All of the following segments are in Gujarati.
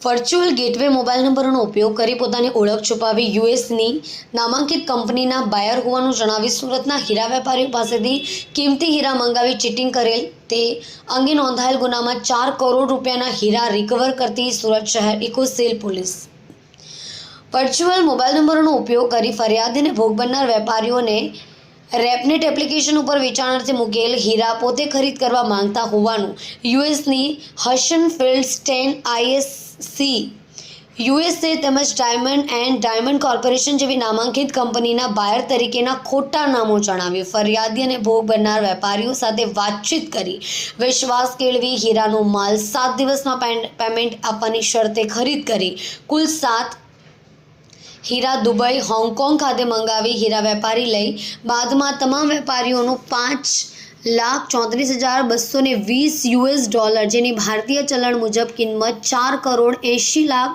વર્ચ્યુઅલ ગેટવે મોબાઈલ નંબરનો ઉપયોગ કરી પોતાની ઓળખ છુપાવી યુએસની નામાંકિત કંપનીના બાયર હોવાનું જણાવી સુરતના હીરા વેપારીઓ પાસેથી કિંમતી હીરા મંગાવી ચીટિંગ કરેલ. તે અંગે નોંધાયેલ ગુનામાં ચાર કરોડ રૂપિયાના હીરા રિકવર કરતી સુરત શહેર ઇકોસેલ પોલીસ. વર્ચ્યુઅલ મોબાઈલ નંબરનો ઉપયોગ કરી ફરિયાદીને ભોગ બનનાર વેપારીઓને રેપનેટ એપ્લિકેશન ઉપર વેચાણાર્થે મૂકેલ હીરા પોતે ખરીદ કરવા માંગતા હોવાનું યુએસની Hasenfeld Stein ISC, USA તેમજ ડાયમંડ એન્ડ ડાયમંડ કોર્પોરેશન જેવી નામાંકિત કંપનીના બાયર તરીકેના ખોટા નામો જણાવી ફરિયાદી અને ભોગ બનનાર વેપારીઓ સાથે વાતચીત કરી વિશ્વાસ કેળવી હીરાનો માલ સાત દિવસમાં પેમેન્ટ આપવાની શરતે ખરીદ કરી. કુલ સાત હીરા દુબઈ, હોંગકોંગ ખાતે મંગાવી હીરા વેપારી લઈ. બાદમાં તમામ વેપારીઓનું પાંચ લાખ ચોત્રીસ હજાર બસો ને વીસ યુએસ ડોલર, જેની ભારતીય ચલણ મુજબ કિંમત ચાર કરોડ એંશી લાખ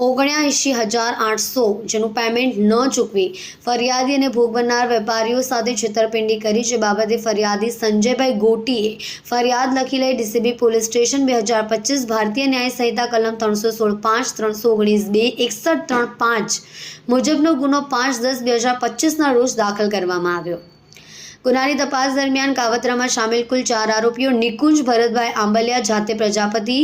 ઓગણ્યાએંશી હજાર આઠસો, જેનું પેમેન્ટ ન ચૂકવી, ફરિયાદી અને ભોગ બનનાર વેપારીઓ સાથે છેતરપિંડી કરી, જે બાબતે ફરિયાદી સંજયભાઈ ગોટીએ ફરિયાદ લખી લઈ ડીસીબી પોલીસ સ્ટેશન બે હજાર પચીસ ભારતીય ન્યાય સંહિતા કલમ ત્રણસો સોળ પાંચ, ત્રણસો ઓગણીસ બે, એકસઠ ત્રણ પાંચ મુજબનો ગુનો પાંચ દસ બે હજાર પચીસના રોજ દાખલ કરવામાં આવ્યો. ગુનાની તપાસ દરમિયાન કાવતરામાં સામેલ કુલ ચાર આરોપીઓ નિકુંજ ભરતભાઈ આંબલિયા, જાતે પ્રજાપતિ,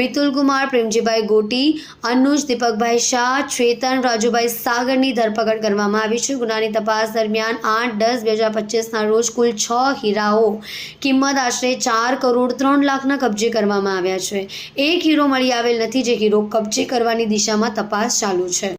મિતુલ કુમાર, પ્રેમજીભાઈ ગોટી, અનુજ દીપકભાઈ શાહ, ચેતન રાજુભાઈ સાગરની ધરપકડ કરવામાં આવી છે. ગુનાની તપાસ દરમિયાન આઠ દસ બે હજાર પચીસના રોજ કુલ છ હીરાઓ કિંમત આશરે ચાર કરોડ ત્રણ લાખના કબજે કરવામાં આવ્યા છે. એક હીરો મળી આવેલ નથી, જે હીરો કબજે કરવાની દિશામાં તપાસ ચાલુ છે.